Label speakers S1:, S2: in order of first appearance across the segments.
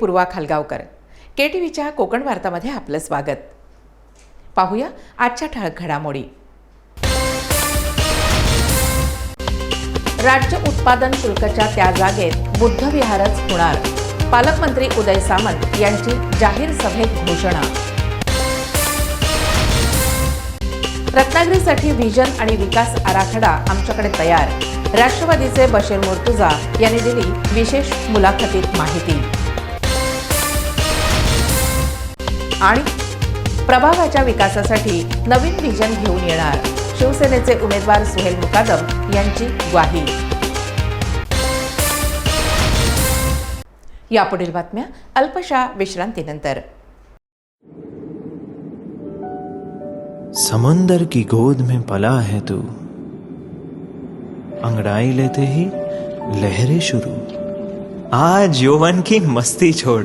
S1: पूर्वा खालगावकर. के T व्हीच्या कोकण वार्तामध्ये आपलं स्वागत. पाहूया आजच्या ठळक घडामोडी. राज्य उत्पादन शुल्कच्या त्या जागेत बुद्धविहारच होणार. पालकमंत्री उदय सामंत यांची जाहीर सभेत घोषणा. रत्नागिरीसाठी व्हिजन आणि विकास आराखडा आमच्याकडे तयार. राष्ट्रवादीचे बशीर मुर्तुजा यांनी दिली विशेष मुलाखतीत माहिती. आणि प्रभागाच्या विकासासाठी नवीन व्हिजन घेऊन येणार. शिवसेनेचे उमेदवार सुहेल मुकादम यांची ग्वाही. यापुढील बातम्या अल्पशा विश्रांतीनंतर.
S2: समुंदर की गोद में पला है तू। अंगड़ाई लेते ही लहरें शुरू। आज यौवन की मस्ती छोड़।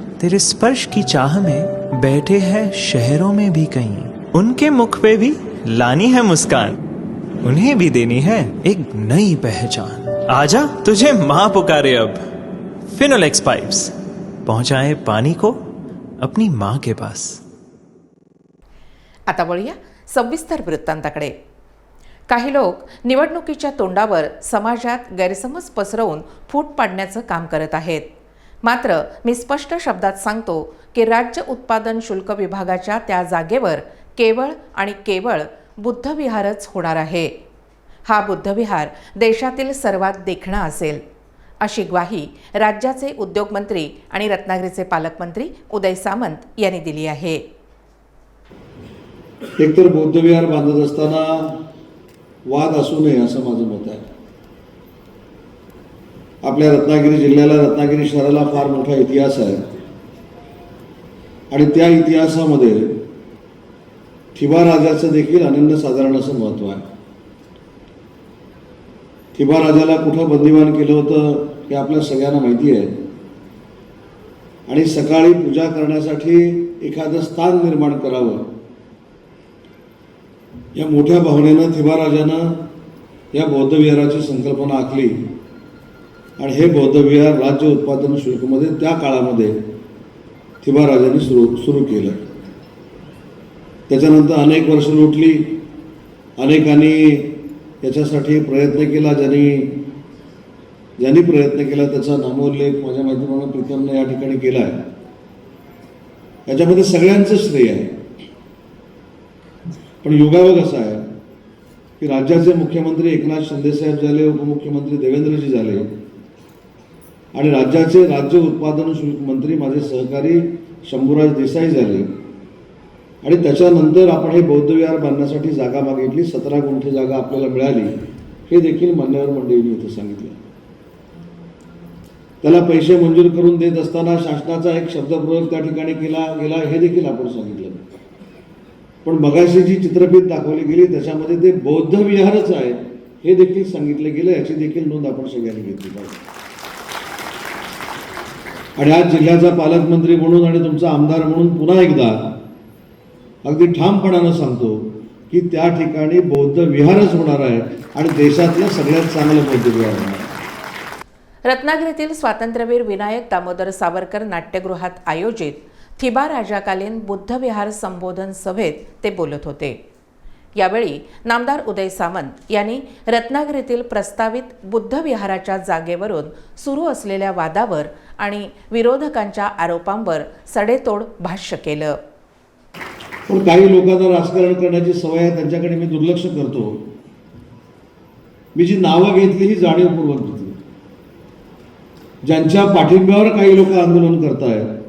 S2: तेरे स्पर्श की चाह में बैठे हैं शहरों में भी कहीं। उनके मुख पे भी लानी है मुस्कान। उन्हें भी देनी है एक नई पहचान। आजा, तुझे माँ पुकारे अब। फिनोलेक्स पाइप्स पहुँचाए पानी को अपनी माँ के पास।
S1: आता वळूया सविस्तर वृत्तांताकडे। काही लोक निवडणुकीच्या तोंडावर समाजात गैरसमज पसरवून फूट पाडण्याचं काम करत आहेत. मात्र मी स्पष्ट शब्दात सांगतो की राज्य उत्पादन शुल्क विभागाच्या त्या जागेवर केवळ आणि केवळ बुद्धविहारच होणार आहे. हा बुद्धविहार देशातील सर्वात देखणा असेल. अशी ग्वाही राज्याचे उद्योगमंत्री आणि रत्नागिरीचे पालकमंत्री उदय सामंत यांनी दिली आहे.
S3: एकतर बौद्धविहार बांधत असताना वाद असू नये असं माझं मत आहे. आपल्या रत्नागिरी जिल्ह्याला रत्नागिरी शहराला फार मोठा इतिहास आहे. आणि त्या इतिहासामध्ये थिबा राजाचं देखील अनन्यसाधारण असं महत्त्व आहे. थिबा राजाला कुठं बंदिवान केलं होतं हे आपल्या सगळ्यांना माहिती आहे. आणि सकाळी पूजा करण्यासाठी एखादं स्थान निर्माण करावं. या मोठ्या भावनेनं थिबाराजानं या बौद्धविहाराची संकल्पना आखली. आणि हे बौद्धविहार राज्य उत्पादन शुल्कमध्ये त्या काळामध्ये थिबाराजांनी सुरू सुरू केलं. त्याच्यानंतर अनेक वर्ष लुटली. अनेकांनी याच्यासाठी प्रयत्न केला ज्यांनी ज्यांनी प्रयत्न केला त्याचा नामोल्लेख माझ्या माहितीप्रमाणे प्रीतमनं या ठिकाणी केला आहे. याच्यामध्ये सगळ्यांचं श्रेय आहे. पण योगायोग असा आहे की राज्याचे मुख्यमंत्री एकनाथ शिंदेसाहेब झाले उपमुख्यमंत्री देवेंद्रजी झाले आणि राज्याचे राज्य उत्पादन शुल्क मंत्री माझे सहकारी शंभूराज देसाई झाले. आणि त्याच्यानंतर आपण हे बौद्धविहार बांधण्यासाठी जागा मागितली सतरा गुंठे जागा आपल्याला मिळाली. हे देखील मान्यवर मंडळींनी इथं सांगितलं. त्याला पैसे मंजूर करून देत असताना शासनाचा एक शब्दप्रयोग त्या ठिकाणी केला गेला हे देखील आपण सांगितलं. पण मगाशी जी चित्रफित दाखवली गेली त्याच्यामध्ये ते बौद्ध विहारच आहे हे देखील सांगितलं गेलं याची देखील नोंद आपण सगळ्यांनी घेतली पाहिजे. आणि आज जिल्ह्याचा पालकमंत्री म्हणून आणि तुमचा आमदार म्हणून पुन्हा एकदा अगदी ठामपणानं सांगतो की त्या ठिकाणी बौद्ध विहारच होणार आहे आणि देशातलं सगळ्यात चांगलं बौद्ध विहार होणार आहे.
S1: रत्नागिरीतील स्वातंत्र्यवीर विनायक दामोदर सावरकर नाट्यगृहात आयोजित थिबा राजाकालीन बुद्धविहार संबोधन सभेत ते बोलत होते. यावेळी नामदार उदय सामंत यांनी रत्नागिरीतील प्रस्तावित बुद्धविहाराच्या जागेवरून सुरू असलेल्या वादावर आणि विरोधकांच्या आरोपांवर सडेतोड भाष्य केलं.
S3: पण काही लोकांना राजकारण करण्याची सवय आहे त्यांच्याकडे मी दुर्लक्ष करतो. मी जी नावं घेतली ही जाणीवपूर्वक घेतली ज्यांच्या पाठिंब्यावर काही लोक आंदोलन करतायत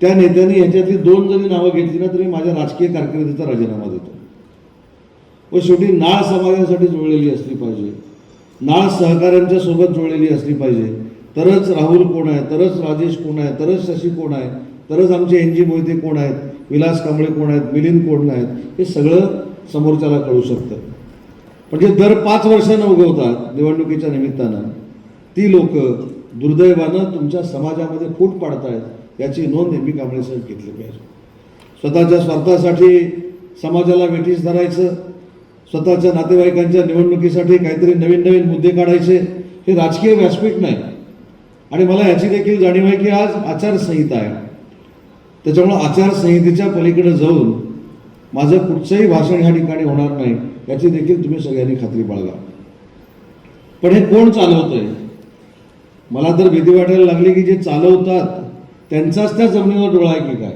S3: त्या नेत्यांनी यांच्यातली दोन जरी नावं घेतली ना तरी माझ्या राजकीय कारकिर्दीचा राजीनामा देतो. व शेवटी नाळ समाजासाठी जुळलेली असली पाहिजे. नाळ सहकाऱ्यांच्या सोबत जुळलेली असली पाहिजे. तरच राहुल कोण आहे? तरच राजेश कोण आहे? तरच शशी कोण आहे? तरच आमचे एन जी मोहिते कोण आहेत? विलास कांबळे कोण आहेत? मिलिंद कोण आहेत? हे सगळं समोरच्याला कळू शकतं. म्हणजे दर पाच वर्षानं उगवतात निवडणुकीच्या निमित्तानं. ती लोक दुर्दैवानं तुमच्या समाजामध्ये फूट पाडतायत याची नोंद नेहमी कांबळे साहेब घेतली पाहिजे. स्वतःच्या स्वार्थासाठी समाजाला वेठीस धरायचं स्वतःच्या नातेवाईकांच्या निवडणुकीसाठी काहीतरी नवीन नवीन मुद्दे काढायचे हे राजकीय व्यासपीठ नाही. आणि मला याची देखील जाणीव आहे की आज आचारसंहिता आहे. त्याच्यामुळं आचारसंहितेच्या पलीकडे जाऊन माझं कुठचंही भाषण ह्या ठिकाणी होणार नाही याची देखील तुम्ही सगळ्यांनी खात्री बाळगा. पण हे कोण चालवतंय? मला तर भीती वाटायला लागली की जे चालवतात त्यांचाच त्या जमिनीवर डोळा आहे की काय?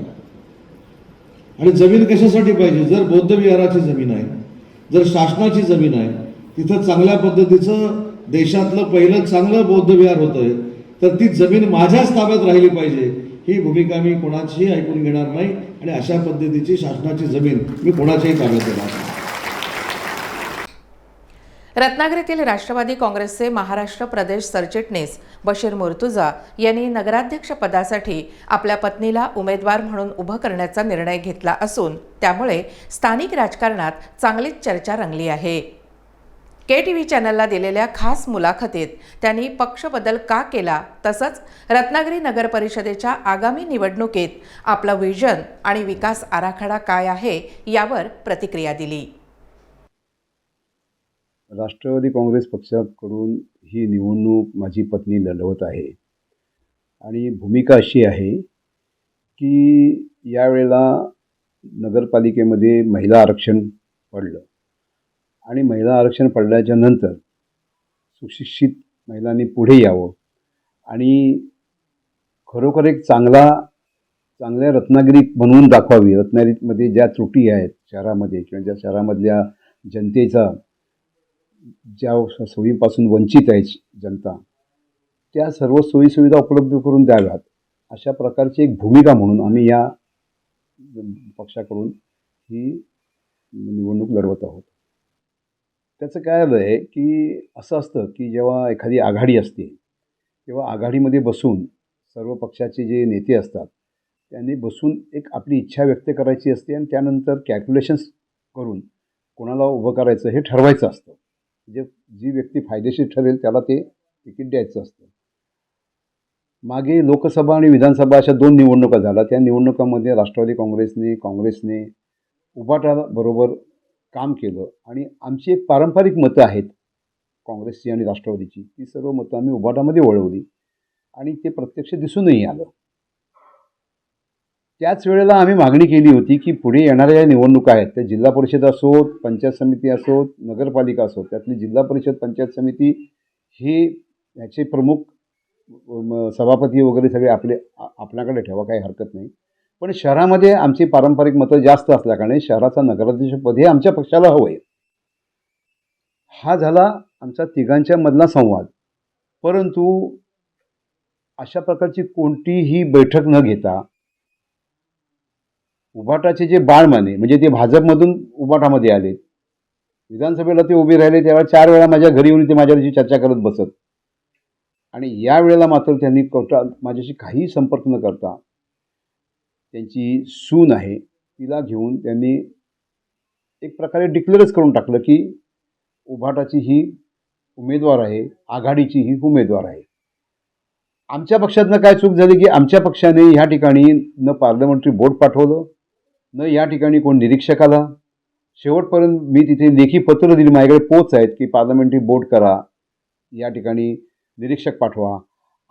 S3: आणि जमीन कशासाठी पाहिजे? जर बौद्ध विहाराची जमीन आहे जर शासनाची जमीन आहे तिथं चांगल्या पद्धतीचं देशातलं पहिलं चांगलं बौद्ध विहार होतंय तर ती जमीन माझ्याच ताब्यात राहिली पाहिजे. ही भूमिका मी कोणाचीही ऐकून घेणार नाही आणि अशा पद्धतीची शासनाची जमीन मी कोणाच्याही ताब्यात देणार नाही.
S1: रत्नागिरीतील राष्ट्रवादी काँग्रेसचे महाराष्ट्र प्रदेश सरचिटणीस बशीर मुर्तुजा यांनी नगराध्यक्ष पदासाठी आपल्या पत्नीला उमेदवार म्हणून उभं करण्याचा निर्णय घेतला असून त्यामुळे स्थानिक राजकारणात चांगलीच चर्चा रंगली आहे. के टी व्ही चॅनलला दिलेल्या खास मुलाखतीत त्यांनी पक्ष बदल का केला तसंच रत्नागिरी नगर परिषदेच्या आगामी निवडणुकीत आपलं व्हिजन आणि विकास आराखडा काय आहे यावर प्रतिक्रिया दिली.
S4: राष्ट्रवादी काँग्रेस पक्षाकडून ही निवडणूक माझी पत्नी लढवत आहे. आणि भूमिका अशी आहे की यावेळेला नगरपालिकेमध्ये महिला आरक्षण पडलं. आणि महिला आरक्षण पडल्याच्या नंतर सुशिक्षित महिलांनी पुढे यावं. आणि खरोखर एक चांगला चांगल्या रत्नागिरी बनवून दाखवावी. रत्नागिरीमध्ये ज्या त्रुटी आहेत शहरामध्ये किंवा ज्या शहरामधल्या जनतेचा ज्या सोयीपासून वंचित आहे जनता त्या सर्व सोयीसुविधा उपलब्ध करून द्याव्यात. अशा प्रकारची एक भूमिका म्हणून आम्ही या पक्षाकडून ही निवडणूक लढवत आहोत. त्याचं काय आलं आहे की असं असतं की जेव्हा एखादी आघाडी असते तेव्हा आघाडीमध्ये बसून सर्व पक्षाचे जे नेते असतात त्यांनी बसून एक आपली इच्छा व्यक्त करायची असते आणि त्यानंतर कॅल्क्युलेशन्स करून कोणाला उभं करायचं हे ठरवायचं असतं. जे जी व्यक्ती फायदेशीर ठरेल त्याला ते तिकीट द्यायचं असतं. मागे लोकसभा आणि विधानसभा अशा दोन निवडणुका झाल्या. त्या निवडणुकामध्ये राष्ट्रवादी काँग्रेसने काँग्रेसने उभाटाबरोबर काम केलं. आणि आमची एक पारंपरिक मतं आहेत काँग्रेसची आणि राष्ट्रवादीची ती सर्व मतं आम्ही उभाटामध्ये वळवली. आणि ते प्रत्यक्ष दिसूनही आलं. त्याच वेळेला आम्ही मागणी केली होती की पुढे येणाऱ्या ज्या निवडणुका आहेत त्या जिल्हा परिषद असोत पंचायत समिती असोत नगरपालिका असोत त्यातली जिल्हा परिषद पंचायत समिती हे याचे प्रमुख म, सभापती वगैरे सगळे आपले आपल्याकडे ठेवा काही हरकत नाही. पण शहरामध्ये आमची पारंपरिक मतं जास्त असल्याकारणे शहराचा नगराध्यक्षपद हे आमच्या पक्षाला हवं आहे. हा झाला आमचा तिघांच्या मधला संवाद. परंतु अशा प्रकारची कोणतीही बैठक न घेता उभाटाचे जे बाळमाने म्हणजे ते भाजपमधून उभाटामध्ये आले. विधानसभेला ते उभे राहिले त्यावेळेला चार वेळा माझ्या घरी येऊन ते माझ्याशी चर्चा करत बसत. आणि या वेळेला मात्र त्यांनी कोर्टा माझ्याशी काहीही संपर्क न करता त्यांची सून आहे तिला घेऊन त्यांनी एक प्रकारे डिक्लेअरच करून टाकलं की उभाटाची ही उमेदवार आहे आघाडीची ही उमेदवार आहे. आमच्या पक्षातनं काय चूक झाली की आमच्या पक्षाने ह्या ठिकाणी न पार्लमेंटरी बोर्ड पाठवलं न या ठिकाणी कोण निरीक्षक आला शेवटपर्यंत मी तिथे लेखी पत्र दिली. माझ्याकडे पोच आहेत की पार्लमेंटरी बोर्ड करा. या ठिकाणी निरीक्षक पाठवा.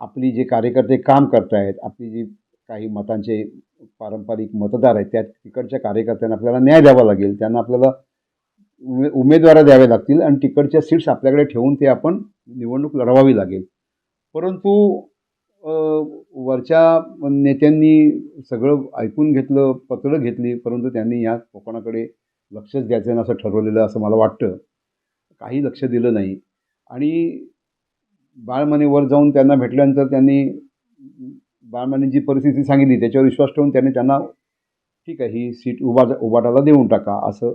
S4: आपली जे कार्यकर्ते काम करतायत आपली जी काही मतांचे पारंपरिक मतदार आहेत त्या तिकडच्या कार्यकर्त्यांना आपल्याला न्याय द्यावा लागेल. त्यांना आपल्याला उमे उमेदवारा द्यावे लागतील आणि तिकडच्या सीट्स आपल्याकडे ठेवून ते आपण निवडणूक लढवावी लागेल. परंतु वरच्या नेत्यांनी सगळं ऐकून घेतलं पत्रं घेतली परंतु त्यांनी या कोकणाकडे लक्षच द्यायचं नाही असं ठरवलेलं असं मला वाटतं. काही लक्ष दिलं नाही. आणि बाळमाने वर जाऊन त्यांना भेटल्यानंतर त्यांनी बाळमाने जी परिस्थिती सांगितली त्याच्यावर विश्वास ठेवून त्यांनी त्यांना ठीक आहे ही सीट उभा उभाटाला देऊन टाका असं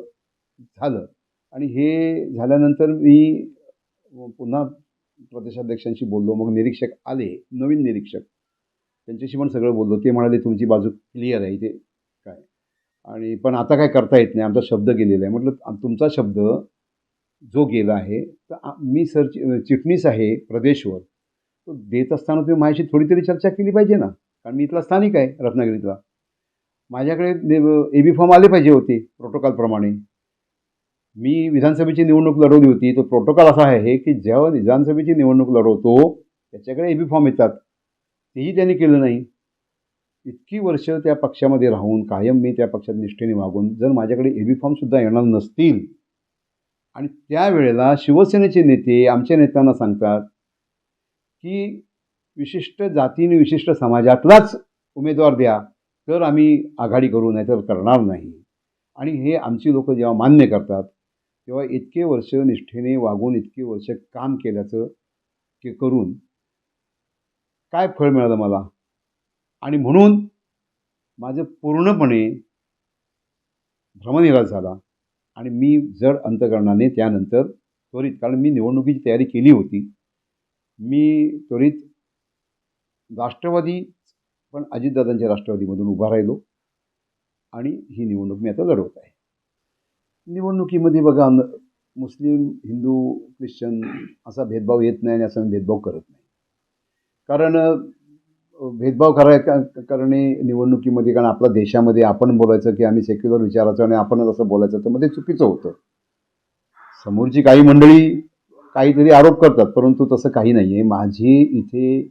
S4: झालं. आणि हे झाल्यानंतर मी पुन्हा प्रदेशाध्यक्षांशी बोललो. मग निरीक्षक आले नवीन निरीक्षक. त्यांच्याशी पण सगळं बोललो. ते म्हणाले तुमची बाजू क्लिअर आहे ते काय? आणि पण आता काय करता येत नाही. आमचा शब्द गेलेला आहे. म्हटलं तुमचा शब्द जो गेला आहे तर मी सर चिटणीस आहे प्रदेशवर. तो देत असताना तुम्ही माझ्याशी थोडी तरी चर्चा केली पाहिजे ना? कारण मी इथला स्थानिक आहे रत्नागिरीतला. माझ्याकडे ए बी फॉर्म आले पाहिजे होते प्रोटोकॉलप्रमाणे मी विधानसभेची निवडणूक लढवली होती. तो प्रोटोकॉल असा आहे की जेव्हा विधानसभेची निवडणूक लढवतो त्याच्याकडे ए बी फॉर्म येतात. तेही त्यांनी केलं नाही. इतकी वर्ष त्या पक्षामध्ये राहून कायम मी त्या पक्षात निष्ठेने वागून जर माझ्याकडे ए बी फॉर्मसुद्धा येणार नसतील आणि त्यावेळेला शिवसेनेचे नेते आमच्या नेत्यांना सांगतात की विशिष्ट जातीने विशिष्ट समाजातलाच उमेदवार द्या तर आम्ही आघाडी करू नाही तर करणार नाही. आणि हे आमची लोक जेव्हा मान्य करतात तेव्हा इतके वर्ष निष्ठेने वागून इतके वर्ष काम केल्याचं के करून काय फळ मिळालं मला? आणि म्हणून माझं पूर्णपणे भ्रमनिराश झाला. आणि मी जड अंतकरणाने त्यानंतर त्वरित कारण मी निवडणुकीची तयारी केली होती. मी त्वरित राष्ट्रवादी पण अजितदादांच्या राष्ट्रवादीमधून उभा राहिलो. आणि ही निवडणूक मी आता लढवत आहे. निवडणुकीमध्ये बघा मुस्लिम हिंदू ख्रिश्चन असा भेदभाव येत नाही आणि असा मी भेदभाव करत नाही. कारण भेदभाव कराय करणे निवडणुकीमध्ये कारण आपल्या देशामध्ये आपण बोलायचं की आम्ही सेक्युलर विचाराचं आणि आपणच असं बोलायचं तर मग ते चुकीचं होतं. समोरची काही मंडळी काहीतरी आरोप करतात परंतु तसं काही नाही आहे माझी इथे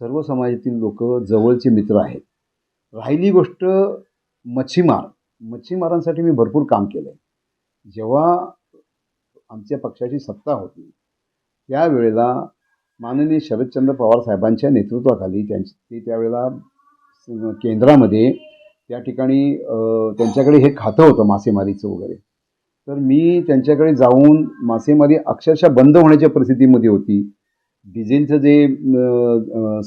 S4: सर्व समाजातील लोक जवळचे मित्र आहेत. राहिली गोष्ट मच्छीमार. मच्छीमारांसाठी मी भरपूर काम केलं आहे जेव्हा आमच्या पक्षाची सत्ता होती त्यावेळेला माननीय शरदचंद्र पवार साहेबांच्या नेतृत्वाखाली त्यांची ते त्यावेळेला केंद्रामध्ये त्या ठिकाणी त्यांच्याकडे हे खातं होतं मासेमारीचं वगैरे. तर मी त्यांच्याकडे जाऊन मासेमारी अक्षरशः बंद होण्याच्या परिस्थितीमध्ये होती. डिझेलचं जे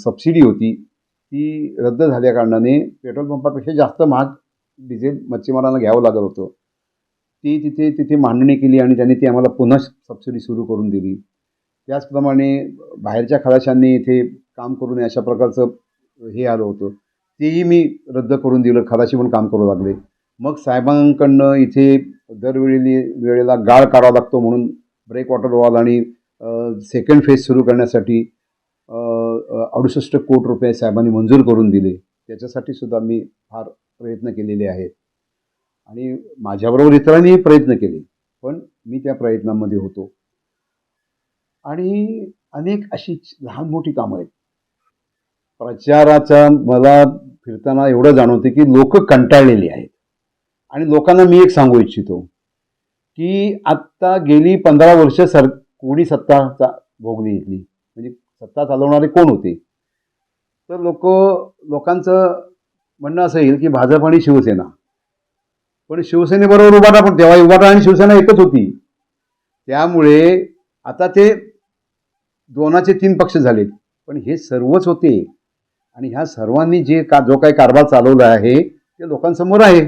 S4: सबसिडी होती ती रद्द झाल्याकारणाने पेट्रोल पंपापेक्षा जास्त महाग डिझेल मच्छीमारांना घ्यावं लागत होतं. ती तिथे तिथे मांडणी केली आणि त्यांनी ती आम्हाला पुन्हा सबसिडी सुरू करून दिली. त्याचप्रमाणे बाहेरच्या खलाशांनी इथे काम करू नये अशा प्रकारचं हे आलं होतं. तेही मी रद्द करून दिलं खलाशी पण काम करू लागले. मग साहेबांकडनं इथे दरवेळी वेळेला गाळ काढावा लागतो म्हणून ब्रेक वॉटर वॉल आणि सेकंड फेज सुरू करण्यासाठी अडुसष्ट कोटी रुपये साहेबांनी मंजूर करून दिले. त्याच्यासाठी सुद्धा मी फार प्रयत्न केलेले आहेत. आणि माझ्याबरोबर इतरांनीही प्रयत्न केले पण मी त्या प्रयत्नांमध्ये होतो. आणि अनेक अशी लहान मोठी कामं आहेत. प्रचाराचा मला फिरताना एवढं जाणवते की लोक कंटाळलेली आहेत. आणि लोकांना मी एक सांगू इच्छितो की आत्ता गेली पंधरा वर्ष सर कोणी सत्ता चा भोगली इथली? म्हणजे सत्ता चालवणारे कोण होते? तर लोक लोकांचं म्हणणं असं येईल की भाजप आणि शिवसेना. पण शिवसेनेबरोबर उभाटा पण तेव्हा उभाटा आणि शिवसेना एकच होती. त्यामुळे आता ते दोनाचे तीन पक्ष झालेत. पण हे सर्वच होते. आणि ह्या सर्वांनी जे का जो काही कारभार चालवला आहे ते लोकांसमोर आहे.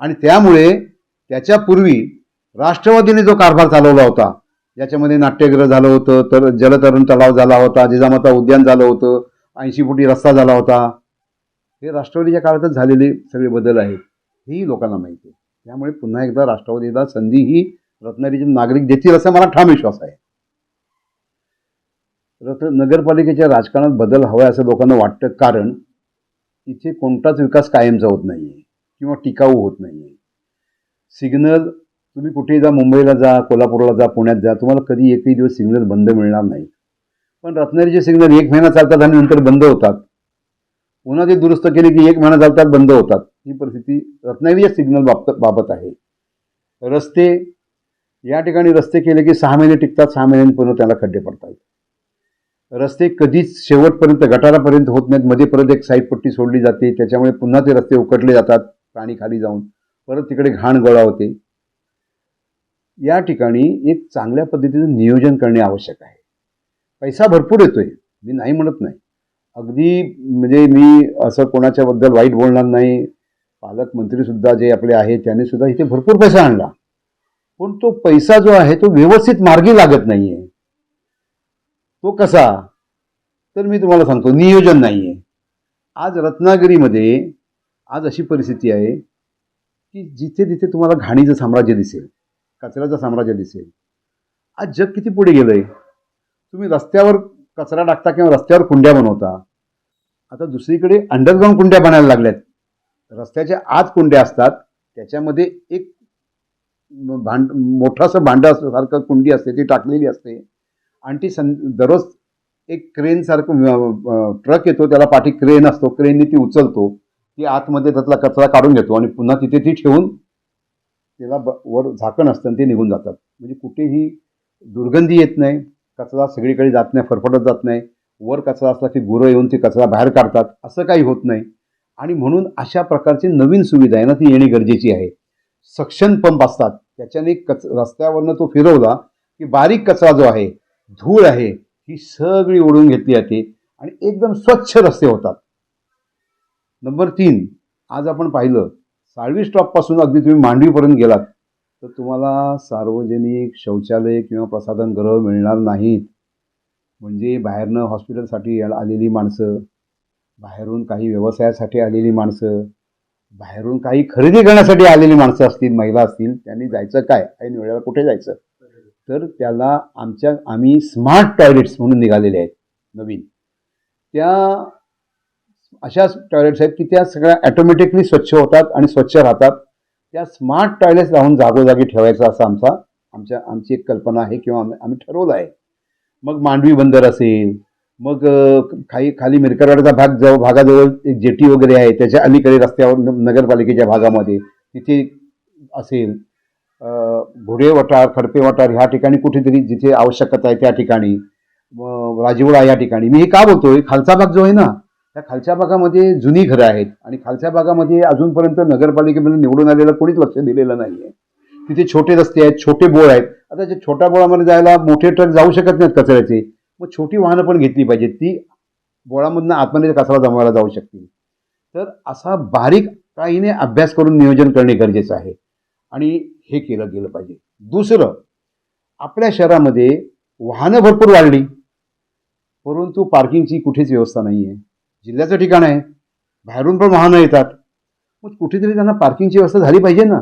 S4: आणि त्यामुळे त्याच्यापूर्वी राष्ट्रवादीने जो कारभार चालवला होता ज्याच्यामध्ये नाट्यगृह झालं होतं तर जलतरण तलाव झाला होता जिजामाता उद्यान झालं होतं ऐंशी फुटी रस्ता झाला होता. हे राष्ट्रवादीच्या काळातच झालेले सगळे बदल आहेत हेही लोकांना माहिती आहे. त्यामुळे पुन्हा एकदा राष्ट्रवादीला संधी ही रत्नागिरीचे नागरिक देतील असा मला ठाम विश्वास आहे. तर नगरपालिकेच्या राजकारणात बदल हवा आहे असं लोकांना वाटतं कारण इथे कोणताच विकास कायमचा होत नाही आहे किंवा टिकाऊ होत नाही आहे सिग्नल तुम्ही कुठेही जा मुंबईला जा कोल्हापूरला जा पुण्यात जा तुम्हाला कधी एकही दिवस सिग्नल बंद मिळणार नाही. पण रत्नागिरीचे सिग्नल एक महिना चालतात आणि नंतर बंद होतात. पुन्हा ते दुरुस्त केले की एक महिना चालतात बंद होतात. ही परिस्थिती रत्नागिरीच्या सिग्नल बाबत बाबत आहे. रस्ते या ठिकाणी रस्ते केले की सहा महिने टिकतात सहा महिन्यांनी पुन्हा त्याला खड्डे पडतात रस्ते कधीच शेवटपर्यंत गटारापर्यंत होत नाहीत. मध्ये परत एक साईड पट्टी सोडली जाते. त्याच्यामुळे पुन्हा ते रस्ते उकटले जातात प्राणी खाली जाऊन. परत तिकडे घाण गोळा होते. या ठिकाणी एक चांगल्या पद्धतीचं नियोजन करणे आवश्यक आहे. पैसा भरपूर येतोय. मी नाही म्हणत नाही. अगदी म्हणजे मी असं कोणाच्याबद्दल वाईट बोलणार नाही. पालकमंत्रीसुद्धा जे आपले आहेत त्याने सुद्धा इथे भरपूर पैसा आणला. पण तो पैसा जो आहे तो व्यवस्थित मार्गी लागत नाही आहे तो कसा? तर मी तुम्हाला सांगतो नियोजन नाही आहे आज रत्नागिरीमध्ये आज अशी परिस्थिती आहे की जिथे तिथे तुम्हाला घाणीचं साम्राज्य दिसेल कचऱ्याचं साम्राज्य दिसेल. आज जग किती पुढे गेलं आहे तुम्ही रस्त्यावर कचरा टाकता किंवा रस्त्यावर कुंड्या बनवता आता दुसरीकडे अंडरग्राऊंड कुंड्या बनायला लागल्यात. रस्त्याच्या आत कुंड्या असतात त्याच्यामध्ये एक भांड मोठंसं भांडं सारखं कुंडी असते ती टाकलेली असते. आणि ती सं दररोज एक क्रेनसारखं ट्रक येतो त्याला पाठी क्रेन असतो क्रेनने ती उचलतो ती आतमध्ये त्यातला कचरा काढून घेतो आणि पुन्हा तिथे ती ठेवून त्याला ब वर झाकण असतं आणि ते निघून जातात. म्हणजे कुठेही दुर्गंधी येत नाही कचरा सगळीकडे जात नाही फरफटत जात नाही वर कचरा असला की गुरं येऊन ते कचरा बाहेर काढतात असं काही होत नाही. आणि म्हणून अशा प्रकारची नवीन सुविधा आहे ना ती येणे गरजेची आहे. सक्शन पंप असतात त्याच्याने कच रस्त्यावरनं तो फिरवला की बारीक कचरा जो आहे धूळ आहे ही सगळी ओढून घेतली जाते आणि एकदम स्वच्छ रस्ते होतात. नंबर तीन आज आपण पाहिलं साळवी स्टॉपपासून अगदी तुम्ही मांडवीपर्यंत गेलात तर तुम्हाला सार्वजनिक शौचालय किंवा प्रसाधनगृह मिळणार नाहीत. म्हणजे बाहेरनं हॉस्पिटलसाठी आलेली माणसं बाहेरून काही व्यवसायासाठी आलेली माणसं बाहेरून काही खरेदी करण्यासाठी आलेली माणसं असतील महिला असतील त्यांनी जायचं काय? ऐन वेळेला कुठे जायचं? तर त्याला आमच्या आम्ही स्मार्ट टॉयलेट्स म्हणून निघालेले आहेत नवीन. त्या अशा टॉयलेट्स आहेत की त्या सगळ्या ॲटोमॅटिकली स्वच्छ होतात आणि स्वच्छ राहतात. त्या स्मार्ट टॉयलेट्स राहून जागोजागी ठेवायचा असा आमचा आमच्या आमची एक कल्पना आहे किंवा आम्ही आम्ही ठरवलं आहे. मग मांडवी बंदर असेल मग खाई खाली मिरकरवाडचा मिरकरवाड्याचा भाग जवळ भागाजवळ एक जेटी वगैरे आहे त्याच्या अलीकडे रस्त्यावर नगरपालिकेच्या भागामध्ये तिथे असेल. घोडे वटार खडपे वटार ह्या ठिकाणी कुठेतरी जिथे आवश्यकता आहे त्या ठिकाणी व या ठिकाणी. मी हे का बोलतोय? खालचा भाग जो आहे ना त्या खालच्या भागामध्ये जुनी घरं आहेत आणि खालच्या भागामध्ये अजूनपर्यंत नगरपालिकेमध्ये निवडून आलेलं कोणीच लक्ष दिलेलं नाही आहे तिथे छोटे रस्ते आहेत छोटे बोळ आहेत. आता जे छोट्या बोळामध्ये जायला मोठे ट्रक जाऊ शकत नाहीत कचऱ्याचे मग छोटी वाहनं पण घेतली पाहिजेत. ती बोळामधनं आतमध्ये कचरा जमवायला जाऊ शकतील. तर असा बारीक काहीने अभ्यास करून नियोजन करणे गरजेचं आहे. आणि हे केलं गेलं पाहिजे. दुसरं आपल्या शहरामध्ये वाहनं भरपूर वाढली. परंतु पार्किंगची कुठेच व्यवस्था नाही आहे जिल्ह्याचं ठिकाण आहे. बाहेरून पण वाहनं येतात. मग कुठेतरी त्यांना पार्किंगची व्यवस्था झाली पाहिजे ना.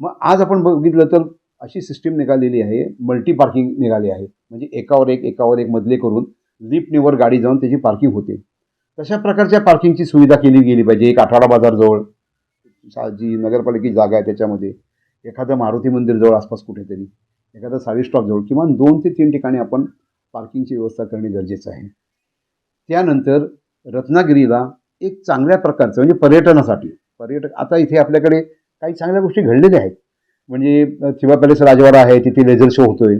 S4: मग आज आपण बघितलं तर अशी सिस्टीम निघालेली आहे. मल्टी पार्किंग निघाली आहे. म्हणजे एकावर एक एकावर एक मधले करून लिफ्टनीवर गाडी जाऊन त्याची पार्किंग होते. तशा प्रकारच्या पार्किंगची सुविधा केली गेली पाहिजे. एक आठवडा बाजारजवळ. जी नगरपालिकेची जागा आहे त्याच्यामध्ये. एखादं मारुती मंदिर जवळ आसपास कुठेतरी एखादं साडी स्टॉपजवळ किमान दोन ते तीन ठिकाणी आपण पार्किंगची व्यवस्था करणे गरजेचं आहे. त्यानंतर रत्नागिरीला एक चांगल्या प्रकारचं म्हणजे पर्यटनासाठी पर्यटक आता इथे आपल्याकडे काही चांगल्या गोष्टी घडलेल्या आहेत. म्हणजे थिवा पॅलेस राजवाडा आहे तिथे लेझर शो होतोय.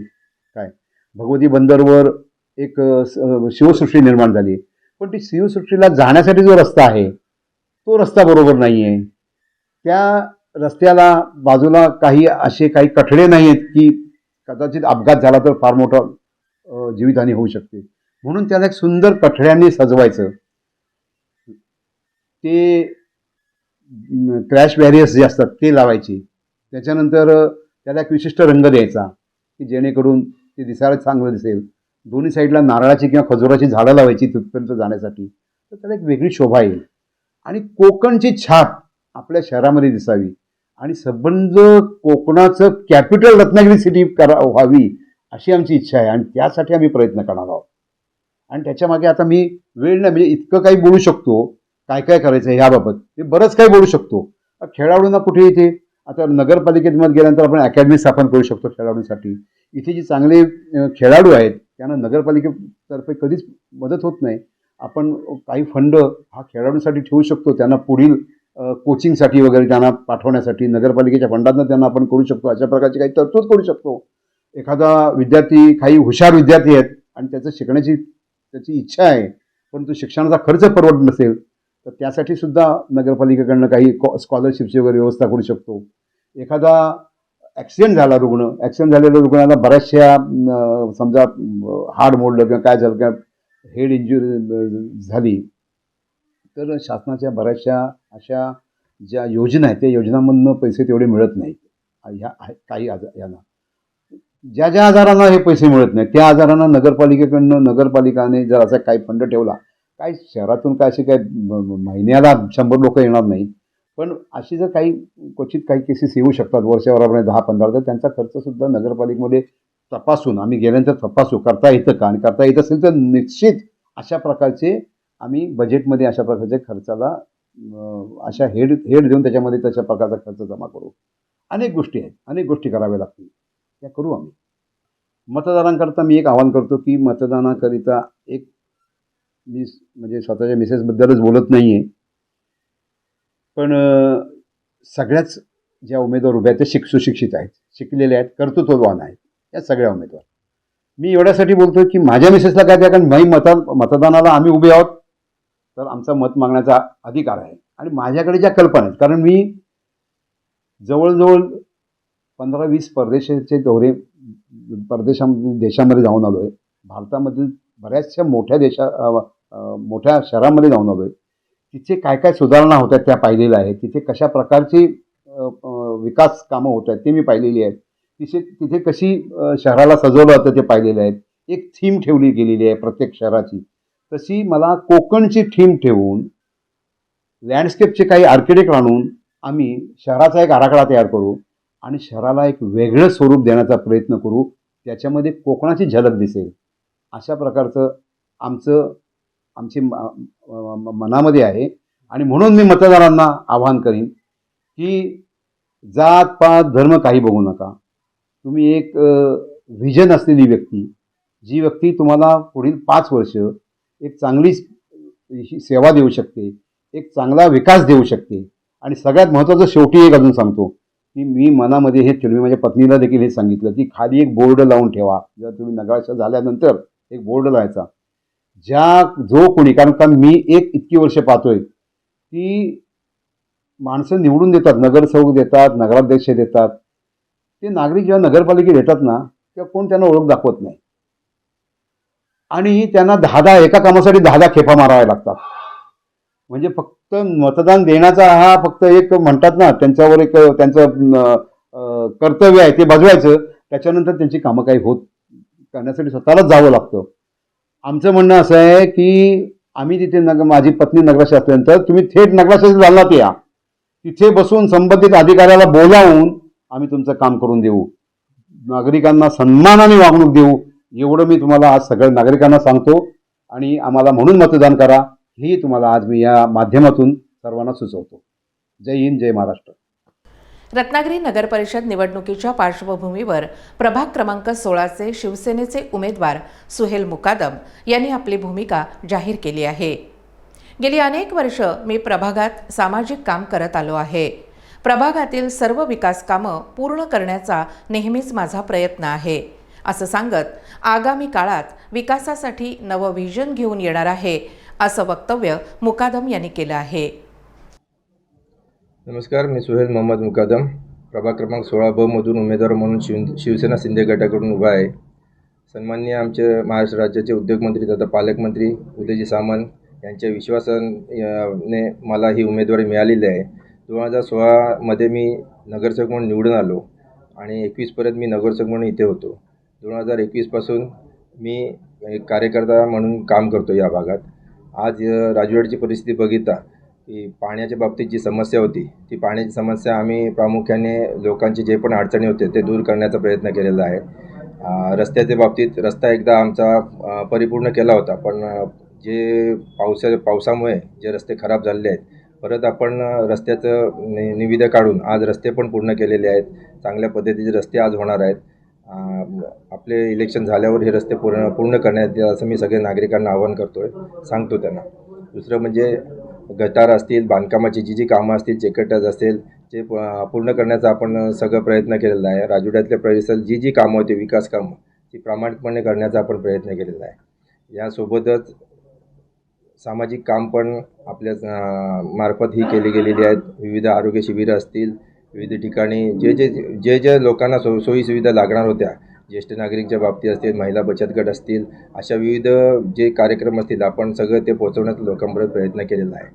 S4: काय? भगवती बंदरवर एक स- शिवसृष्टी निर्माण झाली पण ती शिवसृष्टीला जाण्यासाठी जो रस्ता आहे तो रस्ता बरोबर नाही आहे त्या रस्त्याला बाजूला काही असे काही कठडे नाही आहेत की कदाचित अपघात झाला तर फार मोठा जीवितहानी होऊ शकते. म्हणून त्याला एक सुंदर कठड्यांनी सजवायचं. ते क्रॅश बॅरियर्स जे असतात ते लावायचे. त्याच्यानंतर त्याला एक विशिष्ट रंग द्यायचा की जेणेकरून ते दिसायला चांगलं दिसेल. दोन्ही साईडला नारळाची किंवा खजुराची झाडं लावायची तिथपर्यंत जाण्यासाठी. तर त्याला एक वेगळी शोभा येईल. आणि कोकणची छाप आपल्या शहरामध्ये दिसावी. आणि संबंध कोकणाचं कॅपिटल रत्नागिरी सिटी करा व्हावी अशी आमची इच्छा आहे. आणि त्यासाठी आम्ही प्रयत्न करणार आहोत. आणि त्याच्यामागे आता मी वेळ नाही म्हणजे इतकं काही बोलू शकतो. काय काय करायचं ह्याबाबत. ते बरंच काही बोलू शकतो. खेळाडूंना कुठे इथे? आता नगरपालिकेमध्ये गेल्यानंतर आपण अकॅडमी स्थापन करू शकतो खेळाडूंसाठी. इथे जे चांगले खेळाडू आहेत त्यांना नगरपालिकेतर्फे कधीच मदत होत नाही. आपण काही फंड हा खेळाडूंसाठी ठेवू शकतो. त्यांना पुढील कोचिंगसाठी वगैरे त्यांना पाठवण्यासाठी नगरपालिकेच्या फंडातनं त्यांना आपण करू शकतो. अशा प्रकारची काही तरतूद करू शकतो. एखादा विद्यार्थी काही हुशार विद्यार्थी आहेत आणि त्याचं शिकण्याची त्याची इच्छा आहे परंतु शिक्षणाचा खर्च परवडत नसेल तर त्यासाठी सुद्धा नगरपालिकेकडनं काही स्कॉलरशिपची वगैरे व्यवस्था करू शकतो. एखादा ॲक्सिडेंट झाला रुग्ण ॲक्सिडेंट झालेल्या रुग्णाला बऱ्याचशा समजा हाड मोडलं किंवा काय झालं किंवा हेड इंजुरी झाली तर शासनाच्या बऱ्याचशा अशा ज्या योजना आहेत त्या योजनांमधनं पैसे तेवढे मिळत नाहीत. ह्या काही आज यांना. ज्या ज्या आजारांना हे पैसे मिळत नाहीत त्या आजारांना नगरपालिकेकडनं नगरपालिकाने जर असा काही फंड ठेवला काय शहरातून काय असे काय म- महिन्याला शंभर लोक येणार नाहीत. पण अशी जर काही क्वचित काही केसेस येऊ शकतात वर्षभरामध्ये दहा पंधरा तर त्यांचा खर्चसुद्धा नगरपालिकेमध्ये तपासून आम्ही गेल्यानंतर तपासू करता येतं का? आणि करता येत असेल तर निश्चित अशा प्रकारचे आम्ही बजेटमध्ये अशा प्रकारच्या खर्चाला अशा हेड हेड देऊन त्याच्यामध्ये तशा प्रकारचा खर्च जमा करू. अनेक गोष्टी आहेत. अनेक गोष्टी कराव्या लागतील. त्या करू आम्ही. मतदारांकरता मी एक आवाहन करतो की मतदानाकरिता एक मी म्हणजे स्वतःच्या मिसेसबद्दलच बोलत नाही आहे पण सगळ्याच ज्या उमेदवार उभ्या आहेत त्या सुशिक्षित आहेत. शिकलेले आहेत कर्तृत्ववान आहेत. या सगळ्या उमेदवार. मी एवढ्यासाठी बोलतो की माझ्या मिसेसला काय द्या? कारण मी मता मतदानाला आम्ही उभे आहोत. तर आमचा मत मागण्याचा अधिकार आहे. आणि माझ्याकडे ज्या कल्पना आहेत कारण मी जवळजवळ पंधरा वीस परदेशाचे दौरे परदेशा देशामध्ये जाऊन आलो आहे भारतामधील बऱ्याचशा मोठ्या देशा मोठ्या शहरामध्ये जाऊन आलो आहे तिथे काय काय सुधारणा होत आहेत त्या पाहिलेल्या आहेत. तिथे कशा प्रकारची विकास कामं होत आहेत ते मी पाहिलेली आहेत. तिथे तिथे कशी शहराला सजवलं जातं ते पाहिलेले आहेत. एक थीम ठेवली गेलेली आहे प्रत्येक शहराची. तशी मला कोकणची थीम ठेवून लँडस्केपचे काही आर्किटेक्ट आणून आम्ही शहराचा एक आराखडा तयार करू आणि शहराला एक वेगळं स्वरूप देण्याचा प्रयत्न करू त्याच्यामध्ये कोकणाची झलक दिसेल. अशा प्रकारचं आमचं आमची म- मनामध्ये आहे. आणि म्हणून मी मतदारांना आवाहन करीन की जात पात धर्म काही बघू नका. तुम्ही एक व्हिजन असलेली व्यक्ती जी व्यक्ती तुम्हाला पुढील पाच वर्ष एक चांगली सेवा देऊ शकते एक चांगला विकास देऊ शकते. आणि सगळ्यात महत्त्वाचं शेवटी एक अजून सांगतो की मी मनामध्ये हे ठेवलं मी माझ्या पत्नीला देखील हे सांगितलं की खाली एक बोर्ड लावून ठेवा. जर तुम्ही नगराध्यक्ष झाल्यानंतर एक बोर्ड लावायचा. ज्या जो कोणी कारण का मी एक इतकी वर्ष पाहतोय की माणसं निवडून देतात नगरसेवक देतात नगराध्यक्ष देतात. ते नागरिक जेव्हा नगरपालिकेत येतात ना तेव्हा कोण त्यांना ओळख दाखवत नाही. आणि त्यांना दहा दहा एका कामासाठी दहा दहा खेपा माराव्या लागतात. म्हणजे फक्त मतदान देण्याचा हा फक्त एक म्हणतात ना त्यांच्यावर एक त्यांचं कर्तव्य आहे ते बजवायचं. त्याच्यानंतर त्यांची कामं काही होत करण्यासाठी स्वतःलाच जावं लागतं. आमचं म्हणणं असं आहे की आम्ही तिथे नग माझी पत्नी नगराशी तुम्ही थेट नगराशास्त्री जालनात या. तिथे बसून संबंधित अधिकाऱ्याला बोलावून आम्ही तुमचं काम करून देऊ. नागरिकांना सन्मानाने वागणूक देऊ. एवढं मी तुम्हाला आज सगळ्या नागरिकांना सांगतो आणि आम्हाला म्हणून मतदान करा ही तुम्हाला आज मी या माध्यमातून सर्वांना सुचवतो. जय हिंद जय महाराष्ट्र.
S1: रत्नागिरी नगर परिषद निवडणुकीच्या पार्श्वभूमीवर प्रभाग क्रमांक सोळाचे शिवसेनेचे उमेदवार सुहेल मुकादम यांनी आपली भूमिका जाहीर केली आहे. गेली अनेक वर्ष मी प्रभागात सामाजिक काम करत आलो आहे. प्रभागातील सर्व विकास कामं पूर्ण करण्याचा नेहमीच माझा प्रयत्न आहे. असं सांगत आगामी काळात विकासासाठी नवं व्हिजन घेऊन येणार आहे असं वक्तव्य मुकादम यांनी केलं आहे.
S5: नमस्कार मी सुहेल मोहम्मद मुकादम. प्रभाग क्रमांक सोळा ब मधून उमेदवार म्हणून शिव शिवसेना शिंदे गटाकडून उभा आहे. सन्माननीय आमचे महाराष्ट्र राज्याचे उद्योगमंत्री तथा पालकमंत्री उदयजी सामंत यांच्या विश्वासाने मला ही उमेदवारी मिळालेली आहे. दोन हजार सोळामध्ये मी नगरसेवक म्हणून निवडून आलो आणि एकवीसपर्यंत मी नगरसेवक म्हणून इथे होतो. दोन हजार एकवीसपासून मी एक कार्यकर्ता म्हणून काम करतो या भागात. आज अ, राजवाड्याची परिस्थिती बघिता की पाण्याच्या बाबतीत जी समस्या होती ती पाण्याची समस्या आम्ही प्रामुख्याने लोकांचे जे पण अडचणी होते ते दूर करण्याचा प्रयत्न केलेला आहे. रस्त्याच्या बाबतीत रस्ता एकदा आमचा परिपूर्ण केला होता पण जे पावसा पावसामुळे जे रस्ते खराब झालेले आहेत परत आपण रस्त्याचं नि निविदा काढून आज रस्ते पण पूर्ण केलेले आहेत. चांगल्या पद्धतीचे रस्ते आज होणार आहेत. आपले इलेक्शन झाल्यावर हे रस्ते पूर्ण पूर्ण करण्यात येतील असं मी सगळ्या नागरिकांना आवाहन करतो आहे सांगतो त्यांना. दुसरं म्हणजे गटार असतील बांधकामाची जी जी कामं असतील चेकटज असेल जे पूर्ण करण्याचा आपण सगळं प्रयत्न केलेला आहे. राजवाड्यातल्या परिसर जी जी कामं होती विकास कामं ती प्रामाणिकपणे करण्याचा आपण प्रयत्न केलेला आहे. यासोबतच सामाजिक काम पण आपल्या मार्फत ही केली गेलेली आहेत. विविध आरोग्य शिबिरं असतील विविध ठिकाणी जे जे जे जे लोकांना सो सोयीसुविधा लागणार होत्या ज्येष्ठ नागरिकच्या बाबतीत असतील महिला बचत गट असतील अशा विविध जे कार्यक्रम असतील आपण सगळं ते पोहोचवण्याचा लोकांपर्यंत प्रयत्न केलेला आहे.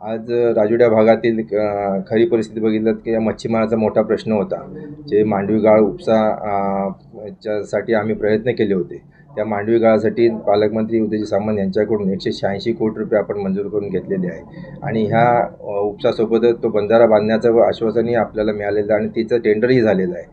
S5: आज राजुड्या भागातील खरी परिस्थिती बघितलं की या मच्छीमाराचा मोठा प्रश्न होता. जे मांडवी गाळ उपसा च्यासाठी आम्ही प्रयत्न केले होते. त्या मांडवी गाळासाठी पालकमंत्री उदयजी सामंत यांच्याकडून एकशे शहाऐंशी कोटी रुपये आपण मंजूर करून घेतलेले आहे. आणि ह्या उपसासोबतच तो बंधारा बांधण्याचं आश्वासनही आपल्याला मिळालेलं आहे आणि तिचं टेंडरही झालेलं आहे.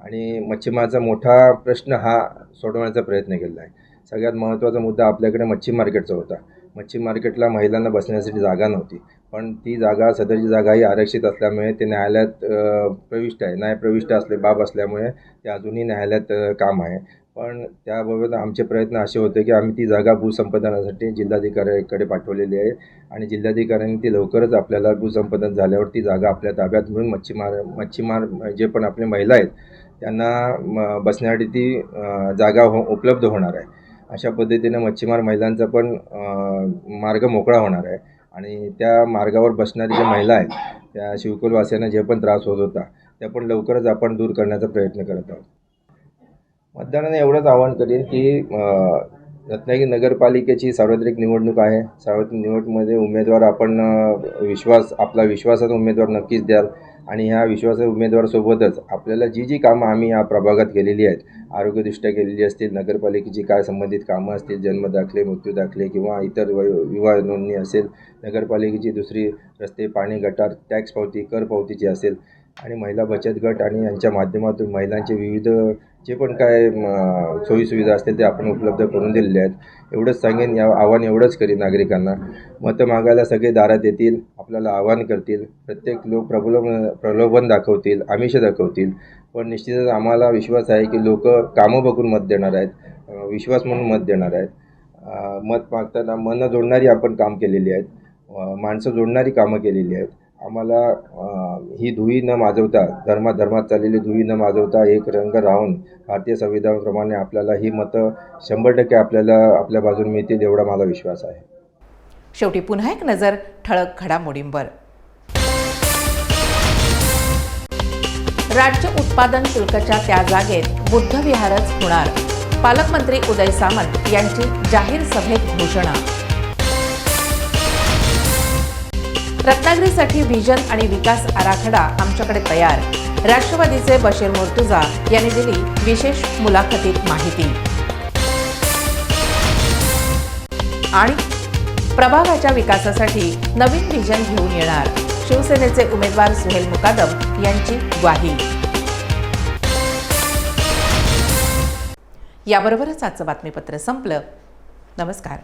S5: आणि मच्छीमाराचा मोठा प्रश्न हा सोडवण्याचा प्रयत्न केलेला आहे. सगळ्यात महत्त्वाचा मुद्दा आपल्याकडे मच्छी मार्केटचा होता. मच्छी मार्केटला महिलांना बसण्यासाठी जागा नव्हती. पण ती जागा सदरची जागा ही आरक्षित असल्यामुळे ते न्यायालयात प्रविष्ट आहे. न्याय प्रविष्ट असले बाब असल्यामुळे ते अजूनही न्यायालयात काम आहे. पण त्याबाबत आमचे प्रयत्न असे होते की आम्ही ती जागा भूसंपादनासाठी जिल्हाधिकाऱ्याकडे पाठवलेली आहे. आणि जिल्हाधिकाऱ्यांनी ती लवकरच आपल्याला भूसंपादन झाल्यावर ती जागा आपल्या ताब्यात घेऊन मच्छीमार मच्छीमार जे पण आपले महिला आहेत त्यांना म बसण्यासाठी ती जागा हो उपलब्ध होणार आहे. अशा पद्धतीने मच्छीमार महिलांचा पण मार्ग मोकळा होणार आहे. आणि त्या मार्गावर बसणारी ज्या महिला आहेत त्या शिवकुलवासियांना जे पण त्रास होत होता त्या पण लवकरच आपण दूर करण्याचा प्रयत्न करत आहोत. मतदारांना एवढंच आवाहन करेन की रत्नागिरी नगरपालिकेची सार्वत्रिक निवडणूक आहे. सार्वत्रिक निवडणुकीमध्ये उमेदवार आपण विश्वास आपला विश्वासाचा उमेदवार नक्कीच द्याल. आणि ह्या विश्वासाच्या उमेदवारासोबतच आपल्याला जी जी कामं आम्ही या प्रभागात केलेली आहेत आरोग्यदृष्ट्या केलेली असतील नगरपालिकेची काय संबंधित कामं असतील जन्मदाखले मृत्यू दाखले किंवा इतर वय विवाह नोंदणी असेल नगरपालिकेची दुसरी रस्ते पाणी गटार टॅक्स पावती कर पावतीची असेल आणि महिला बचत गट आणि यांच्या माध्यमातून महिलांचे विविध जे पण काय म, सोयीसुविधा असतील ते आपण उपलब्ध करून दिलेले आहेत. एवढंच सांगेन या आव्हान एवढंच करीन नागरिकांना. मतं मागायला सगळे दारात येतील आपल्याला आव्हान करतील प्रत्येक लोक प्रलोभन प्रलोभन दाखवतील आमिष दाखवतील. पण निश्चितच आम्हाला विश्वास आहे की लोक कामं बघून मत देणार आहेत विश्वास म्हणून मत देणार आहेत. मत मागताना मनं जोडणारी आपण काम केलेली आहेत. माणसं जोडणारी कामं केलेली आहेत. आम्हाला ही धुई न माजवता धर्माधर्मात धर्मात चाललेली धुई न माजवता एक रंग राहून भारतीय संविधानाप्रमाणे आपल्याला ही मतं शंभर टक्के आपल्याला आपल्या बाजून मिळतील एवढा मला विश्वास आहे.
S1: शेवटी पुन्हा एक नजर ठळक घडामोडींवर. राज्य उत्पादन शुल्कच्या त्या जागेत बुद्ध विहारच होणार. पालकमंत्री उदय सामंत यांची जाहीर सभेत घोषणा. रत्नागिरीसाठी व्हिजन आणि विकास आराखडा आमच्याकडे तयार. राष्ट्रवादीचे बशीर मुर्तुजा यांनी दिली विशेष मुलाखतीत माहिती. आणि प्रभागाच्या विकासासाठी नवीन व्हिजन घेऊन येणार. शिवसेनेचे उमेदवार सुहेल मुकादम यांची ग्वाही. याबरोबरच आजचं बातमीपत्र संपलं. नमस्कार.